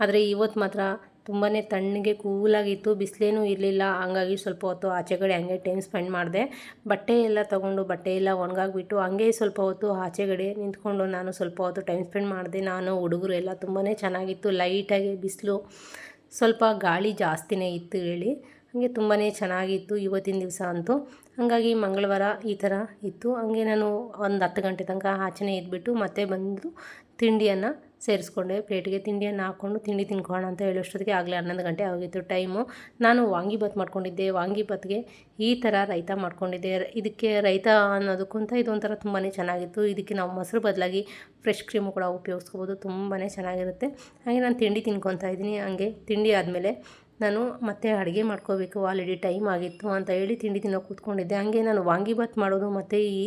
ಆದರೆ ಇವತ್ತು ಮಾತ್ರ ತುಂಬಾ ತಣ್ಣಗೆ ಕೂಲಾಗಿತ್ತು. ಬಿಸಿಲೇನೂ ಇರಲಿಲ್ಲ. ಹಂಗಾಗಿ ಸ್ವಲ್ಪ ಹೊತ್ತು ಆಚೆ ಕಡೆ ಹಂಗೆ ಟೈಮ್ ಸ್ಪೆಂಡ್ ಮಾಡಿದೆ. ಬಟ್ಟೆ ಎಲ್ಲ ತೊಗೊಂಡು ಬಟ್ಟೆ ಎಲ್ಲ ಒಣಗಾಗ್ಬಿಟ್ಟು ಹಂಗೆ ಸ್ವಲ್ಪ ಹೊತ್ತು ಆಚೆಗಡೆ ನಿಂತ್ಕೊಂಡು ನಾನು ಸ್ವಲ್ಪ ಹೊತ್ತು ಟೈಮ್ ಸ್ಪೆಂಡ್ ಮಾಡಿದೆ. ನಾನು, ಹುಡುಗರು ಎಲ್ಲ ತುಂಬಾ ಚೆನ್ನಾಗಿತ್ತು. ಲೈಟಾಗಿ ಬಿಸಿಲು. ಸ್ವಲ್ಪ ಗಾಳಿ ಜಾಸ್ತಿನೇ ಇತ್ತು ಹೇಳಿ. ಹಾಗೆ ತುಂಬಾ ಚೆನ್ನಾಗಿತ್ತು ಇವತ್ತಿನ ದಿವಸ ಅಂತೂ. ಹಾಗಾಗಿ ಮಂಗಳವಾರ ಈ ಥರ ಇತ್ತು. ಹಾಗೆ ನಾನು ಒಂದು ಹತ್ತು ಗಂಟೆ ತನಕ ಆಚೆನೇ ಇದ್ಬಿಟ್ಟು ಮತ್ತೆ ಬಂದು ತಿಂಡಿಯನ್ನು ಸೇರಿಸ್ಕೊಂಡೆ. ಪ್ಲೇಟಿಗೆ ತಿಂಡಿಯನ್ನು ಹಾಕ್ಕೊಂಡು ತಿಂಡಿ ತಿನ್ಕೋಣ ಅಂತ ಹೇಳೋಷ್ಟೊತ್ತಿಗೆ ಆಗಲೇ ಹನ್ನೊಂದು ಗಂಟೆ ಆಗಿತ್ತು ಟೈಮು. ನಾನು ವಾಂಗಿಬಾತ್ ಮಾಡ್ಕೊಂಡಿದ್ದೆ. ವಾಂಗಿಬಾತ್ಗೆ ಈ ಥರ ರೈತ ಮಾಡ್ಕೊಂಡಿದ್ದೆ. ಇದಕ್ಕೆ ರೈತ ಅನ್ನೋದಕ್ಕಂತ ಇದೊಂಥರ ತುಂಬಾ ಚೆನ್ನಾಗಿತ್ತು. ಇದಕ್ಕೆ ನಾವು ಮೊಸರು ಬದಲಾಗಿ ಫ್ರೆಶ್ ಕ್ರೀಮು ಕೂಡ ಉಪಯೋಗಿಸ್ಕೋಬೋದು. ತುಂಬಾ ಚೆನ್ನಾಗಿರುತ್ತೆ. ಹಾಗೆ ನಾನು ತಿಂಡಿ ತಿನ್ಕೊತಾ ಇದ್ದೀನಿ. ಹಾಗೆ ತಿಂಡಿ ಆದಮೇಲೆ ನಾನು ಮತ್ತೆ ಅಡುಗೆ ಮಾಡ್ಕೋಬೇಕು ಆಲ್ರೆಡಿ ಟೈಮ್ ಆಗಿತ್ತು ಅಂತ ಹೇಳಿ ತಿಂಡಿ ತಿನ್ನೋ ಕೂತ್ಕೊಂಡಿದ್ದೆ. ಹಾಗೆ ನಾನು ವಾಂಗಿಬಾತ್ ಮಾಡೋದು ಮತ್ತು ಈ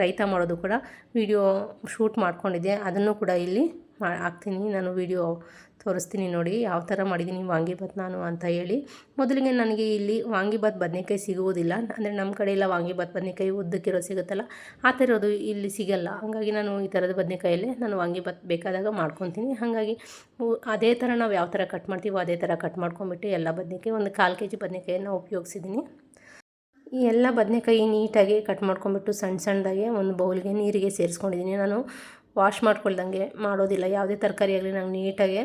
ರೈತ ಮಾಡೋದು ಕೂಡ ವಿಡಿಯೋ ಶೂಟ್ ಮಾಡ್ಕೊಂಡಿದ್ದೆ. ಅದನ್ನು ಕೂಡ ಇಲ್ಲಿ ಮಾ, ಹಾಕ್ತೀನಿ. ನಾನು ವಿಡಿಯೋ ತೋರಿಸ್ತೀನಿ ನೋಡಿ. ಯಾವ ಥರ ಮಾಡಿದ್ದೀನಿ ವಾಂಗಿಭಾತ್ ನಾನು ಅಂತ ಹೇಳಿ. ಮೊದಲಿಗೆ ನನಗೆ ಇಲ್ಲಿ ವಾಂಗಿಭಾತ್ ಬದನೆಕಾಯಿ ಸಿಗುವುದಿಲ್ಲ. ಅಂದರೆ ನಮ್ಮ ಕಡೆ ಎಲ್ಲ ವಾಂಗಿಬಾತ್ ಬದನೆಕಾಯಿ ಉದ್ದಕ್ಕಿರೋ ಸಿಗುತ್ತಲ್ಲ, ಆ ಥರದ್ದು ಇಲ್ಲಿ ಸಿಗಲ್ಲ. ಹಾಗಾಗಿ ನಾನು ಈ ಥರದ ಬದನೆಕಾಯಲ್ಲೇ ನಾನು ವಾಂಗಿಭಾತ್ ಬೇಕಾದಾಗ ಮಾಡ್ಕೊತೀನಿ. ಹಾಗಾಗಿ ಅದೇ ಥರ ನಾವು ಯಾವ ಥರ ಕಟ್ ಮಾಡ್ತೀವೋ ಅದೇ ಥರ ಕಟ್ ಮಾಡ್ಕೊಂಬಿಟ್ಟು ಎಲ್ಲ ಬದನೆಕಾಯಿ, ಒಂದು ಕಾಲು ಕೆ ಜಿ ಬದನೆಕಾಯನ್ನು ಉಪಯೋಗಿಸಿದ್ದೀನಿ. ಈ ಎಲ್ಲ ಬದನೆಕಾಯಿ ನೀಟಾಗಿ ಕಟ್ ಮಾಡ್ಕೊಂಬಿಟ್ಟು ಸಣ್ಣ ಸಣ್ಣದಾಗೆ ಒಂದು ಬೌಲ್ಗೆ ನೀರಿಗೆ ಸೇರಿಸ್ಕೊಂಡಿದ್ದೀನಿ. ನಾನು ವಾಶ್ ಮಾಡ್ಕೊಳ್ದಂಗೆ ಮಾಡೋದಿಲ್ಲ. ಯಾವುದೇ ತರಕಾರಿ ಆಗಲಿ ನಾನು ನೀಟಾಗೆ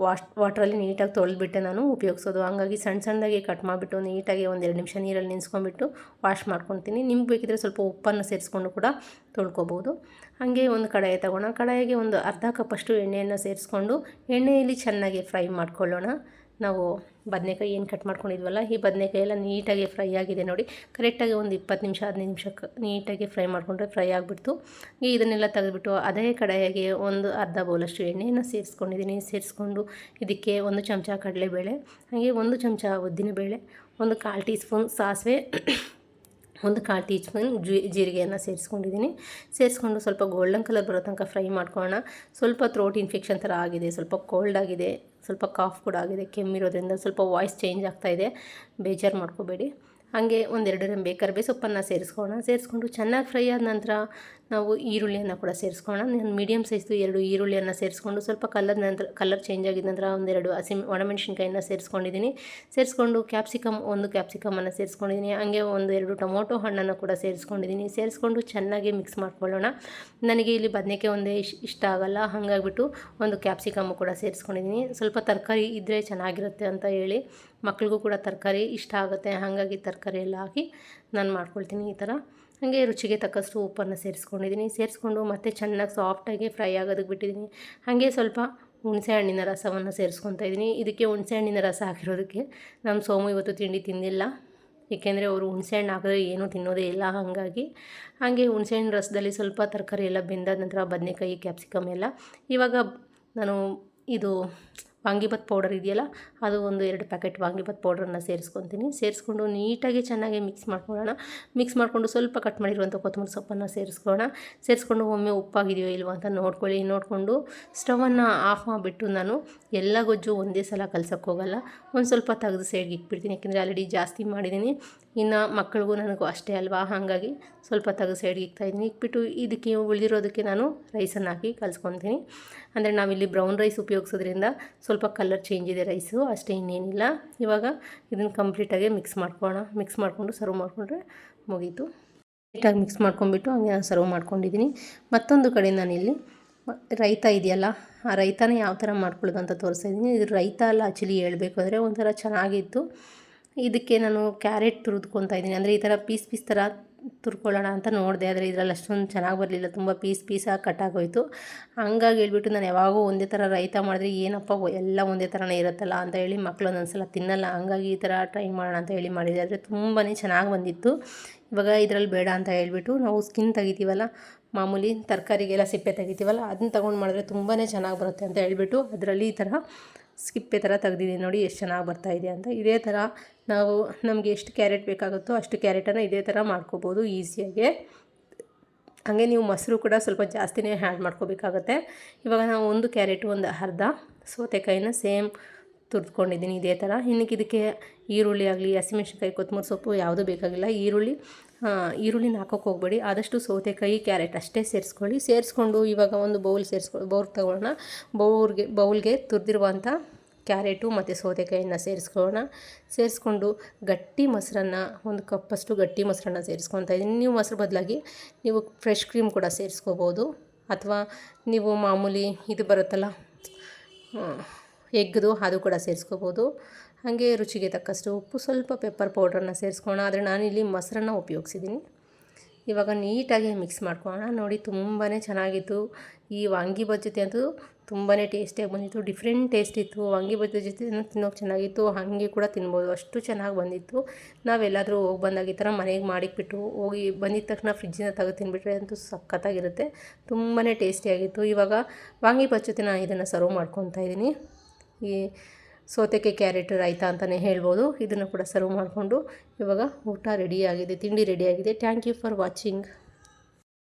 ವಾಶ್, ವಾಟ್ರಲ್ಲಿ ನೀಟಾಗಿ ತೊಳೆದ್ಬಿಟ್ಟೆ ನಾನು ಉಪಯೋಗಿಸೋದು. ಹಂಗಾಗಿ ಸಣ್ಣ ಸಣ್ಣದಾಗಿ ಕಟ್ ಮಾಡಿಬಿಟ್ಟು ನೀಟಾಗಿ ಒಂದೆರಡು ನಿಮಿಷ ನೀರಲ್ಲಿ ನೆನೆಸ್ಕೊಂಡ್ಬಿಟ್ಟು ವಾಶ್ ಮಾಡ್ಕೊತೀನಿ. ನಿಮ್ಗೆ ಬೇಕಿದ್ರೆ ಸ್ವಲ್ಪ ಉಪ್ಪನ್ನು ಸೇರಿಸ್ಕೊಂಡು ಕೂಡ ತೊಳ್ಕೊಬೋದು. ಹಾಗೆ ಒಂದು ಕಡಾಯಿ ತಗೋಣ. ಕಡಾಯಿಗೆ ಒಂದು ಅರ್ಧ ಕಪ್ಪಷ್ಟು ಎಣ್ಣೆಯನ್ನು ಸೇರಿಸ್ಕೊಂಡು ಎಣ್ಣೆಯಲ್ಲಿ ಚೆನ್ನಾಗಿ ಫ್ರೈ ಮಾಡ್ಕೊಳ್ಳೋಣ. ನಾವು ಬದನೆಕಾಯಿ ಏನು ಕಟ್ ಮಾಡ್ಕೊಂಡಿದ್ವಲ್ಲ, ಈ ಬದನೆಕಾಯಿ ಎಲ್ಲ ನೀಟಾಗಿ ಫ್ರೈ ಆಗಿದೆ ನೋಡಿ. ಕರೆಕ್ಟಾಗಿ ಒಂದು ಇಪ್ಪತ್ತು ನಿಮಿಷ, ಹದಿನೈದು ನಿಮಿಷಕ್ಕೆ ನೀಟಾಗಿ ಫ್ರೈ ಮಾಡಿಕೊಂಡ್ರೆ ಫ್ರೈ ಆಗಿಬಿಡ್ತು. ಇದನ್ನೆಲ್ಲ ತೆಗೆದುಬಿಟ್ಟು ಅದೇ ಕಡಾಯಿಗೆ ಒಂದು ಅರ್ಧ ಬೌಲಷ್ಟು ಎಣ್ಣೆಯನ್ನು ಸೇರಿಸ್ಕೊಂಡಿದ್ದೀನಿ. ಸೇರಿಸ್ಕೊಂಡು ಇದಕ್ಕೆ ಒಂದು ಚಮಚ ಕಡಲೆಬೇಳೆ, ಹಾಗೆ ಒಂದು ಚಮಚ ಉದ್ದಿನಬೇಳೆ, ಒಂದು ಕಾಲು ಟೀ ಸ್ಪೂನ್ ಸಾಸಿವೆ, ಒಂದು ಕಾಲು ಟೀ ಸ್ಪೂನ್ ಜೀ, ಜೀರಿಗೆಯನ್ನು ಸೇರಿಸ್ಕೊಂಡಿದ್ದೀನಿ. ಸೇರಿಸ್ಕೊಂಡು ಸ್ವಲ್ಪ ಗೋಲ್ಡನ್ ಕಲರ್ ಬರೋ ತನಕ ಫ್ರೈ ಮಾಡ್ಕೊಳ್ಳೋಣ. ಸ್ವಲ್ಪ ಥ್ರೋಟ್ ಇನ್ಫೆಕ್ಷನ್ ಥರ ಆಗಿದೆ, ಸ್ವಲ್ಪ ಕೋಲ್ಡ್ ಆಗಿದೆ. ಸ್ವಲ್ಪ ಕಾಫ್ ಕೂಡ ಆಗಿದೆ ಕೆಮ್ಮಿರೋದ್ರಿಂದ ಸ್ವಲ್ಪ ವಾಯ್ಸ್ ಚೇಂಜ್ ಆಗ್ತಾಯಿದೆ ಬೇಜಾರು ಮಾಡ್ಕೋಬೇಡಿ. ಹಾಗೆ ಒಂದೆರಡು ರೆಂಬೆ ಕರಿಬೇ ಸೊಪ್ಪನ್ನು ಸೇರಿಸ್ಕೋಣ ಸೇರಿಸ್ಕೊಂಡು ಚೆನ್ನಾಗಿ ಫ್ರೈ ಆದ ನಂತರ ನಾವು ಈರುಳ್ಳಿಯನ್ನು ಕೂಡ ಸೇರಿಸ್ಕೋಣ ನಾನು ಮೀಡಿಯಮ್ ಸೈಜ್ದು ಎರಡು ಈರುಳ್ಳಿಯನ್ನು ಸೇರಿಸ್ಕೊಂಡು ಸ್ವಲ್ಪ ಕಲರ್ ನಂತರ, ಕಲರ್ ಚೇಂಜ್ ಆಗಿದ ನಂತರ ಒಂದೆರಡು ಹಸಿ ಒಣಮೆಣಸಿನ್ಕಾಯಿನ ಸೇರಿಸ್ಕೊಂಡಿದ್ದೀನಿ. ಸೇರಿಸ್ಕೊಂಡು ಕ್ಯಾಪ್ಸಿಕಮ್ ಒಂದು ಕ್ಯಾಪ್ಸಿಕಮನ್ನು ಸೇರಿಸ್ಕೊಂಡಿದ್ದೀನಿ. ಹಾಗೆ ಒಂದು ಎರಡು ಟೊಮೊಟೊ ಹಣ್ಣನ್ನು ಕೂಡ ಸೇರಿಸ್ಕೊಂಡಿದ್ದೀನಿ. ಸೇರಿಸ್ಕೊಂಡು ಚೆನ್ನಾಗಿ ಮಿಕ್ಸ್ ಮಾಡ್ಕೊಳ್ಳೋಣ. ನನಗೆ ಇಲ್ಲಿ ಬದನೇಕಾಯಿ ಒಂದೇ ಇಷ್ಟ ಇಷ್ಟ ಆಗಲ್ಲ. ಹಾಗಾಗಿಬಿಟ್ಟು ಒಂದು ಕ್ಯಾಪ್ಸಿಕಮ್ ಕೂಡ ಸೇರಿಸ್ಕೊಂಡಿದ್ದೀನಿ. ಸ್ವಲ್ಪ ತರಕಾರಿ ಇದ್ದರೆ ಚೆನ್ನಾಗಿರುತ್ತೆ ಅಂತ ಹೇಳಿ ಮಕ್ಳಿಗೂ ಕೂಡ ತರಕಾರಿ ಇಷ್ಟ ಆಗುತ್ತೆ, ಹಾಗಾಗಿ ತರಕಾರಿ ಎಲ್ಲ ಹಾಕಿ ನಾನು ಮಾಡ್ಕೊಳ್ತೀನಿ ಈ ಥರ ಹಾಗೆ ರುಚಿಗೆ ತಕ್ಕಷ್ಟು ಉಪ್ಪನ್ನು ಸೇರಿಸ್ಕೊಂಡಿದ್ದೀನಿ ಸೇರಿಸ್ಕೊಂಡು ಮತ್ತೆ ಚೆನ್ನಾಗಿ ಸಾಫ್ಟಾಗಿ ಫ್ರೈ ಆಗೋದಕ್ಕೆ ಬಿಟ್ಟಿದ್ದೀನಿ ಹಾಗೆ ಸ್ವಲ್ಪ ಹುಣಸೆ ಹಣ್ಣಿನ ರಸವನ್ನು ಸೇರಿಸ್ಕೊತಾ ಇದ್ದೀನಿ ಇದಕ್ಕೆ ಹುಣಸೆ ಹಣ್ಣಿನ ರಸ ಹಾಕಿರೋದಕ್ಕೆ ನಮ್ಮ ಸೋಮು ಇವತ್ತು ತಿಂಡಿ ತಿಂದಿಲ್ಲ. ಏಕೆಂದರೆ ಅವರು ಹುಣಸೆ ಹಣ್ಣು ಹಾಕಿದ್ರೆ ಏನೂ ತಿನ್ನೋದೇ ಇಲ್ಲ, ಹಾಗಾಗಿ. ಹಾಗೆ ಹುಣಸೆ ಹಣ್ಣು ರಸದಲ್ಲಿ ಸ್ವಲ್ಪ ತರಕಾರಿ ಎಲ್ಲ ಬೆಂದಾದ ನಂತರ ಬದನೆಕಾಯಿ, ಕ್ಯಾಪ್ಸಿಕಮ್ ಎಲ್ಲ. ಇವಾಗ ನಾನು ಇದು ವಾಂಗಿಭತ್ ಪೌಡರ್ ಇದೆಯಲ್ಲ, ಅದು ಒಂದು ಎರಡು ಪ್ಯಾಕೆಟ್ ವಾಂಗಿಭತ್ ಪೌಡ್ರನ್ನ ಸೇರಿಸ್ಕೊತೀನಿ. ಸೇರಿಸ್ಕೊಂಡು ನೀಟಾಗಿ ಚೆನ್ನಾಗಿ ಮಿಕ್ಸ್ ಮಾಡ್ಕೊಳ್ಳೋಣ. ಮಿಕ್ಸ್ ಮಾಡಿಕೊಂಡು ಸ್ವಲ್ಪ ಕಟ್ ಮಾಡಿರುವಂಥ ಕೊತ್ತಂಬರಿ ಸೊಪ್ಪನ್ನು ಸೇರಿಸ್ಕೊಳ್ಳೋಣ. ಸೇರಿಸ್ಕೊಂಡು ಒಮ್ಮೆ ಉಪ್ಪಾಗಿದೆಯೋ ಇಲ್ವೋ ಅಂತ ನೋಡ್ಕೊಳ್ಳಿ. ನೋಡಿಕೊಂಡು ಸ್ಟವನ್ನು ಆಫ್ ಮಾಡಿಬಿಟ್ಟು ನಾನು ಎಲ್ಲ ಗೊಜ್ಜು ಒಂದೇ ಸಲ ಕಲ್ಸೋಕ್ಕೋಗಲ್ಲ ಒಂದು ಸ್ವಲ್ಪ ತೆಗೆದು ಸೈಡ್ಗೆ ಇಟ್ಬಿಡ್ತೀನಿ. ಯಾಕೆಂದರೆ ಆಲ್ರೆಡಿ ಜಾಸ್ತಿ ಮಾಡಿದ್ದೀನಿ. ಇನ್ನು ಮಕ್ಕಳಿಗೂ ನನಗೂ ಅಷ್ಟೇ ಅಲ್ವಾ? ಹಾಗಾಗಿ ಸ್ವಲ್ಪ ತೆಗೆದು ಸೈಡ್ಗೆ ಇಕ್ತಾಯಿದ್ದೀನಿ ಇಕ್ಬಿಟ್ಟು ಇದಕ್ಕೆ ಉಳಿದಿರೋದಕ್ಕೆ ನಾನು ರೈಸನ್ನು ಹಾಕಿ ಕಲಿಸ್ಕೊತೀನಿ. ಅಂದರೆ ನಾವಿಲ್ಲಿ ಬ್ರೌನ್ ರೈಸ್ ಉಪಯೋಗಿಸೋದ್ರಿಂದ ಸ್ವಲ್ಪ ಕಲರ್ ಚೇಂಜ್ ಇದೆ ರೈಸು, ಅಷ್ಟೇ ಇನ್ನೇನಿಲ್ಲ. ಇವಾಗ ಇದನ್ನು ಕಂಪ್ಲೀಟಾಗಿ ಮಿಕ್ಸ್ ಮಾಡ್ಕೊಳ್ಳೋಣ ಮಿಕ್ಸ್ ಮಾಡಿಕೊಂಡು ಸರ್ವ್ ಮಾಡಿಕೊಂಡ್ರೆ ಮುಗೀತು. ನೀಟಾಗಿ ಮಿಕ್ಸ್ ಮಾಡ್ಕೊಂಡ್ಬಿಟ್ಟು ಹಂಗೆ ಸರ್ವ್ ಮಾಡ್ಕೊಂಡಿದ್ದೀನಿ. ಮತ್ತೊಂದು ಕಡೆ ನಾನಿಲ್ಲಿ ರೈತ ಇದೆಯಲ್ಲ, ಆ ರೈತಾನೇ ಯಾವ ಥರ ಮಾಡ್ಕೊಳ್ಳೋದು ಅಂತ ತೋರಿಸ್ತಾ ಇದ್ದೀನಿ. ಇದು ರೈತ ಅಲ್ಲ, ಆ್ಯಕ್ಚುಲಿ ಹೇಳಬೇಕು ಅಂದರೆ ಒಂಥರ ಚೆನ್ನಾಗಿತ್ತು. ಇದಕ್ಕೆ ನಾನು ಕ್ಯಾರೆಟ್ ತುರಿದ್ಕೊತಾ ಇದ್ದೀನಿ. ಅಂದರೆ ಈ ಥರ ಪೀಸ್ ಪೀಸ್ ಥರ ತುರ್ಕೊಳ್ಳೋಣ ಅಂತ ನೋಡಿದೆ, ಆದರೆ ಇದರಲ್ಲಿ ಅಷ್ಟೊಂದು ಚೆನ್ನಾಗಿ ಬರಲಿಲ್ಲ. ತುಂಬ ಪೀಸ್ ಪೀಸಾಗಿ ಕಟ್ಟಾಗೋಯಿತು ಹಂಗಾಗಿ ಹೇಳ್ಬಿಟ್ಟು ನಾನು ಯಾವಾಗೂ ಒಂದೇ ಥರ ರೈತ ಮಾಡಿದ್ರೆ ಏನಪ್ಪ ಎಲ್ಲ ಒಂದೇ ಥರನೇ ಇರುತ್ತಲ್ಲ ಅಂತ ಹೇಳಿ ಮಕ್ಕಳು ಒಂದೊಂದ್ಸಲ ತಿನ್ನಲ್ಲ. ಹಂಗಾಗಿ ಈ ಥರ ಟ್ರೈ ಮಾಡೋಣ ಅಂತ ಹೇಳಿ ಮಾಡಿದೆ. ಆದರೆ ತುಂಬಾ ಚೆನ್ನಾಗಿ ಬಂದಿತ್ತು. ಇವಾಗ ಇದರಲ್ಲಿ ಬೇಡ ಅಂತ ಹೇಳಿಬಿಟ್ಟು ನಾವು ಸ್ಕಿನ್ ತೆಗಿತೀವಲ್ಲ, ಮಾಮೂಲಿ ತರಕಾರಿಗೆಲ್ಲ ಸಿಪ್ಪೆ ತೆಗಿತೀವಲ್ಲ, ಅದನ್ನ ತೊಗೊಂಡು ಮಾಡಿದ್ರೆ ತುಂಬಾ ಚೆನ್ನಾಗಿ ಬರುತ್ತೆ ಅಂತ ಹೇಳಿಬಿಟ್ಟು ಅದರಲ್ಲಿ ಈ ಥರ ಸಿಪ್ಪೆ ಥರ ತೆಗ್ದಿದ್ದೀನಿ ನೋಡಿ, ಎಷ್ಟು ಚೆನ್ನಾಗಿ ಬರ್ತಾ ಇದೆ ಅಂತ. ಇದೇ ಥರ ನಾವು ನಮಗೆ ಎಷ್ಟು ಕ್ಯಾರೆಟ್ ಬೇಕಾಗುತ್ತೋ ಅಷ್ಟು ಕ್ಯಾರೆಟನ್ನು ಇದೇ ಥರ ಮಾಡ್ಕೋಬೋದು ಈಸಿಯಾಗೆ. ಹಾಗೆ ನೀವು ಮೊಸರು ಕೂಡ ಸ್ವಲ್ಪ ಜಾಸ್ತಿನೇ ಆ್ಯಡ್ ಮಾಡ್ಕೋಬೇಕಾಗತ್ತೆ. ಇವಾಗ ನಾವು ಒಂದು ಕ್ಯಾರೆಟು, ಒಂದು ಅರ್ಧ ಸೌತೆಕಾಯಿನ ಸೇಮ್ ತುರ್ದ್ಕೊಂಡಿದ್ದೀನಿ ಇದೇ ಥರ. ಇನ್ನಕ್ಕೆ ಇದಕ್ಕೆ ಈರುಳ್ಳಿ ಆಗಲಿ, ಹಸಿಮೆಣ್ಸಿನ್ಕಾಯಿ, ಕೊತ್ತಂಬರಿ ಸೊಪ್ಪು ಯಾವುದೂ ಬೇಕಾಗಿಲ್ಲ. ಈರುಳ್ಳಿ ಈರುಳ್ಳಿನ ಹಾಕೋಕೆ ಹೋಗಬೇಡಿ. ಆದಷ್ಟು ಸೌತೆಕಾಯಿ, ಕ್ಯಾರೆಟ್ ಅಷ್ಟೇ ಸೇರಿಸ್ಕೊಳ್ಳಿ. ಸೇರಿಸ್ಕೊಂಡು ಇವಾಗ ಒಂದು ಬೌಲ್ ಸೇರಿಸ್ಕೊ, ಬೌಲ್ ತಗೊಳ್ಳೋಣ. ಬೌಲ್ಗೆ ಬೌಲ್ಗೆ ತುರಿದಿರುವಂಥ ಕ್ಯಾರೆಟು ಮತ್ತು ಸೌತೆಕಾಯಿಯನ್ನು ಸೇರಿಸ್ಕೊಳ್ಳೋಣ. ಸೇರಿಸ್ಕೊಂಡು ಗಟ್ಟಿ ಮೊಸರನ್ನ, ಒಂದು ಕಪ್ಪಷ್ಟು ಗಟ್ಟಿ ಮೊಸರನ್ನ ಸೇರಿಸ್ಕೊತಾ ಇದ್ದೀನಿ. ನೀವು ಮೊಸರು ಬದಲಾಗಿ ನೀವು ಫ್ರೆಶ್ ಕ್ರೀಮ್ ಕೂಡ ಸೇರಿಸ್ಕೋಬೋದು. ಅಥವಾ ನೀವು ಮಾಮೂಲಿ ಇದು ಬರುತ್ತಲ್ಲ ಎಗ್ದು ಅದು ಕೂಡ ಸೇರಿಸ್ಕೋಬೋದು. ಹಾಗೆ ರುಚಿಗೆ ತಕ್ಕಷ್ಟು ಉಪ್ಪು, ಸ್ವಲ್ಪ ಪೆಪ್ಪರ್ ಪೌಡ್ರನ್ನ ಸೇರಿಸ್ಕೋಣ ಆದರೆ ನಾನಿಲ್ಲಿ ಮೊಸರನ್ನು ಉಪಯೋಗಿಸಿದ್ದೀನಿ. ಇವಾಗ ನೀಟಾಗಿ ಮಿಕ್ಸ್ ಮಾಡ್ಕೊಳ್ಳೋಣ. ನೋಡಿ ತುಂಬಾ ಚೆನ್ನಾಗಿತ್ತು. ಈ ವಾಂಗಿ ಜೊತೆ ಅಂತೂ ತುಂಬಾ ಟೇಸ್ಟಿಯಾಗಿ ಬಂದಿತ್ತು. ಡಿಫ್ರೆಂಟ್ ಟೇಸ್ಟ್ ಇತ್ತು. ವಾಂಗಿಭಾತ್ ಜೊತೆ ತಿನ್ನೋಕೆ ಚೆನ್ನಾಗಿತ್ತು. ಹಾಗೆ ಕೂಡ ತಿನ್ಬೋದು. ಅಷ್ಟು ಚೆನ್ನಾಗಿ ಬಂದಿತ್ತು. ನಾವೆಲ್ಲಾದರೂ ಹೋಗಿ ಬಂದಾಗ ಈ ಥರ ಮನೆಗೆ ಮಾಡಿಕ್ಬಿಟ್ಟು ಹೋಗಿ ಬಂದಿದ ತಕ್ಷಣ ಫ್ರಿಜ್ಜಿಂದ ತೆಗೆದು ತಿನ್ಬಿಟ್ರೆ ಅಂತೂ ಸಖತ್ತಾಗಿರುತ್ತೆ. ತುಂಬಾ ಟೇಸ್ಟಿಯಾಗಿತ್ತು. ಇವಾಗ ವಾಂಗಿ ಜೊತೆ ನಾನು ಇದನ್ನು ಸರ್ವ್ ಮಾಡ್ಕೊತಾ ಇದ್ದೀನಿ. ಈ ಸೌತೆಕಾಯಿ ಕ್ಯಾರೆಟ್ ರೈತ ಅಂತಲೇ ಹೇಳ್ಬೋದು. ಇದನ್ನು ಕೂಡ ಸರ್ವ್ ಮಾಡಿಕೊಂಡು ಇವಾಗ ಊಟ ರೆಡಿಯಾಗಿದೆ ತಿಂಡಿ ರೆಡಿಯಾಗಿದೆ ಥ್ಯಾಂಕ್ ಯು ಫಾರ್ ವಾಚಿಂಗ್